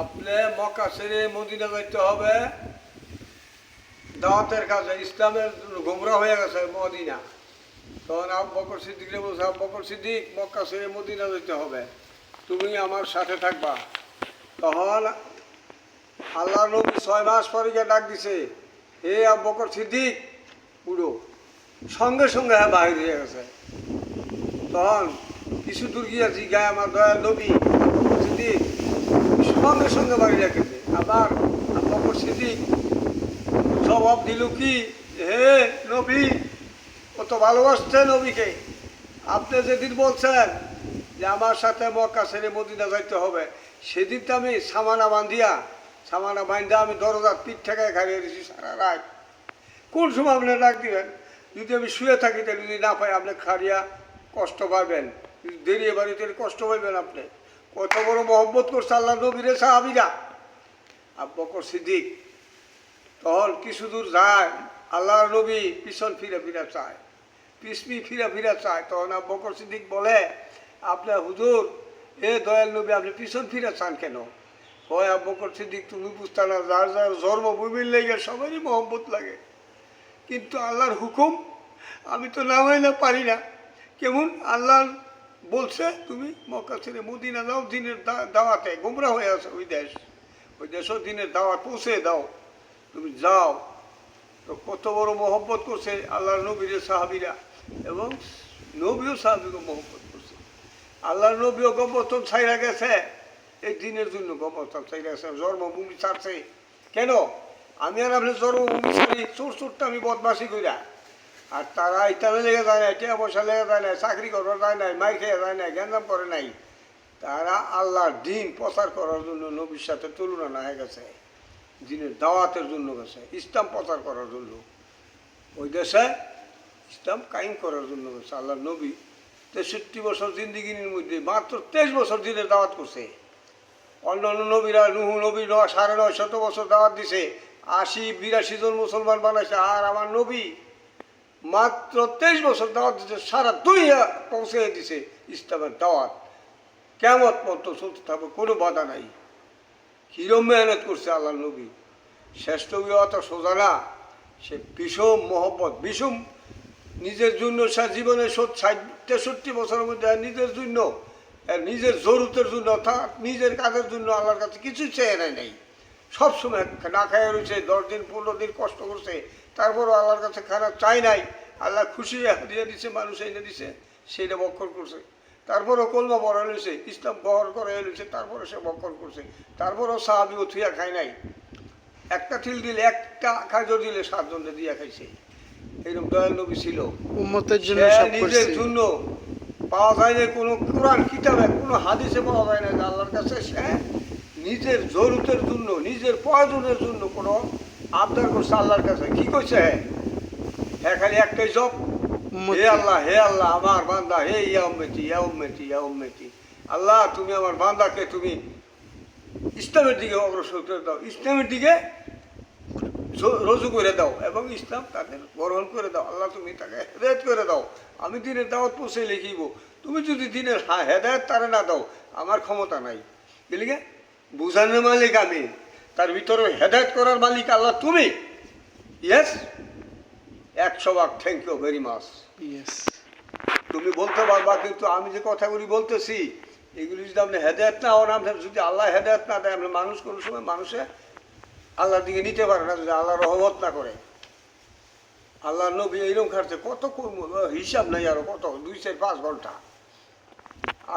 আপনি মক্কা ছেড়ে মদিনা যাইতে হবে। দাওয়াতের কাছে ইসলামের গুমরা হয়ে গেছে মদিনা। তখন আবু বকর সিদ্দিকরে বলছে, আবু বকর সিদ্দিক, মক্কা ছেড়ে মদিনা যেতে হবে। তুমি আমার সাথে থাকবা। তখন আল্লাহ নবী ছয় মাস পরে গিয়ে ডাক দিছে হে আবু বকর সিদ্দিক পুরো সঙ্গে সঙ্গে হ্যাঁ বাহির হয়ে গেছে। তখন কিছু দূর গিয়ে জিগায় আমার দয়া নবী, সিদ্দিক সঙ্গে সঙ্গে বাড়ি রেখেছে আবার আবু বকর সিদ্দিক, জবাব দিল কি? হে নবী, ও তো ভালোবাসছে নবীকে। আপনি যেদিন বলছেন যে আমার সাথে মক্কা ছেড়ে মদিনা যাইতে হবে, সেদিন তো আমি সামানা বান্ধিয়া, সামানা বান্ধা আমি দরজার পিঠ ঠেকায় খাইয়ে দিয়েছি সারা রাত। কোন সময় আপনি ডাক দিবেন? যদি আমি শুয়ে থাকি, তাহলে যদি না পাই, আপনি খারিয়া কষ্ট পাবেন। যদি দেরি বাড়ি তাহলে কষ্ট পাইবেন আপনি। কত বড় মহব্বত করছে আল্লাহ নবীরে সাহাবিরা। আব্বকর সিদ্দিক, তখন কিছু দূর যায়, আল্লাহর নবী পিছন ফিরে ফিরে চায় পিসমি ফিরে ফিরে চায়। তখন আবু বকর সিদ্দিক বলে, আপনার হুজুর, এ দয়াল নবী, আপনি পিছন ফিরে চান কেন? হয় আবু বকর সিদ্দিক, তুমি বুঝতে না, যার যার জন্মভূমির লেগে সবারই মহব্বত লাগে। কিন্তু আল্লাহর হুকুম, আমি তো নামাই না, পারি না। কেমন? আল্লাহ বলছে তুমি মক্কা ছেড়ে মদিনা দাও দিনের দাওয়াতে গোমরা হয়ে আছে ওই দেশ। ওই দেশও দিনের দাওয়াত পৌঁছে দাও। তুমি যাও। তো কত বড় মহব্বত করছে আল্লাহ নবীর সাহাবিরা এবং নবীও সাহাবিকে মহব্বত করছে। আল্লাহ নবীও গবতন ছাইরা গেছে। এই দিনের জন্য গবতন ছাইরা গেছে, জন্মভূমি ছাড়ছে। কেন? আমি আর আপনি জন্মভূমি ছাড়ি, চোর চোরটা আমি বদমাসি কইরা আর তারা ইত্যাদি লেগে যায় না টাকা পয়সা লেগে যায় না চাকরি করা যায় নাই, মাই খেয়ে যায় না গ্যাঞ্জাম করে নাই। তারা আল্লাহর দিন প্রচার করার জন্য নবীর সাথে তুলনা না হয়ে গেছে, দিনের দাওয়াতের জন্য গেছে, ইসলাম প্রচার করার জন্য। ওই দেশে ইসলাম কায়েম করার জন্য গেছে আল্লাহ নবী তেষট্টি বছর জিন্দিগির মধ্যে মাত্র তেইশ বছর দিনের দাওয়াত করছে। অন্যান্য নবীরা, নুহু নবী, নয়, সাড়ে নয় শত বছর দাওয়াত দিছে, আশি, বিরাশি জন মুসলমান বানাইছে, আর আমার নবী মাত্র তেইশ বছর দাওয়াত দিছে সারা দুনিয়া পৌঁছে দিছে ইসলামের দাওয়াত। কেমন পর্যন্ত চলতে থাকবে, কোনো বাধা নাই। কিরম মেহনত করছে আল্লাহ নবী। শ্রেষ্ঠ অত সোজা না। সে বিষম মহব্বত, বিষম নিজের জন্য সে জীবনে ষাট, তেষট্টি বছরের মধ্যে নিজের জন্য নিজের জরুরতের জন্য অর্থাৎ নিজের কাজের জন্য আল্লাহর কাছে কিছুই চেয়ে নেয় নাই। সবসময় না খাইয়ে রয়েছে দশ দিন পনেরো দিন কষ্ট করছে তারপরও আল্লাহর কাছে খানা চাই নাই। আল্লাহ খুশি দিয়ে দিছে মানুষ এনে দিছে সেইটা বক্ষর করছে। তারপরও কলমা বড় এলুছে ইসলাম গ্রহণ করে এলুছে তারপরে সে বক্ষর করছে। তারপরও সাহাবি থুয়া খায় নাই। একটা ঠিল দিলে একটা খাজর দিলে সাতজনকে দিয়া খাইছে। এরকম দয়াল নবী ছিল। উম্মতের জন্য নিজের জন্য পাওয়া যায় না কোনো কোরআন কিতাবে কোনো হাদিসে পাওয়া যায় না আল্লাহর কাছে সে নিজের জরুরতের জন্য নিজের প্রয়োজনের জন্য কোনো আবদার করছে আল্লাহর কাছে। কি করছে? হ্যাঁ খালি একটাই জব। হে আল্লাহ হে আল্লাহ আমার বান্দা হে ইয়া উম্মেতি ইয়া উম্মেতি ইয়া উম্মেতি। আল্লাহ তুমি আমার বান্দাকে তুমি ইসলামের দিকে অগ্রসর করে দাও। ইসলামের দিকে রজু করে দাও এবং ইসলাম তাদের গ্রহণ করে দাও। আল্লাহ তুমি তাকে হেদায়ত করে দাও। আমি দিনের দাওয়াত পৌঁছে লিখিব। তুমি যদি দিনের হেদায়ত তারে না দাও আমার ক্ষমতা নাই। বুঝলিগে বুঝানোর মালিক আমি। তার ভিতরে হেদায়ত করার মালিক আল্লাহ তুমি। ইয়েস একশো ভাগ thank you very much yes তুমি বলতে পারবা কিন্তু আমি যে কথাগুলি বলতেছি এগুলি যদি আপনি হেদায়ত না হন আপনার যদি আল্লাহ হেদায়ত না দেয় আপনার মানুষ কোনো সময় মানুষে আল্লাহর দিকে নিতে পারে না যদি আল্লাহ রহমত না করে। আল্লাহ নবী এইরকম খাটছে কত কর্ম হিসাব নাই আরও কত দুই চার পাঁচ ঘণ্টা।